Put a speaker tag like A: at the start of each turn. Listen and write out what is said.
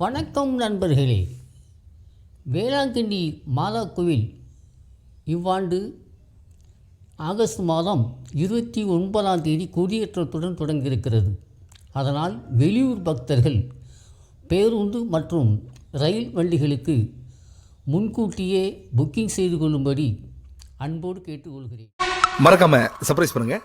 A: வணக்கம் நண்பர்களே. வேளாங்கண்ணி மாதா கோவில் இவ்வாண்டு ஆகஸ்ட் மாதம் இருபத்தி ஒன்பதாம் தேதி கொடியேற்றத்துடன் தொடங்கியிருக்கிறது. அதனால் வெளியூர் பக்தர்கள் பேருந்து மற்றும் ரயில் வண்டிகளுக்கு முன்கூட்டியே புக்கிங் செய்து கொள்ளும்படி அன்போடு கேட்டுக்கொள்கிறேன்.
B: மறக்காம சர்ப்ரைஸ் பண்ணுங்கள்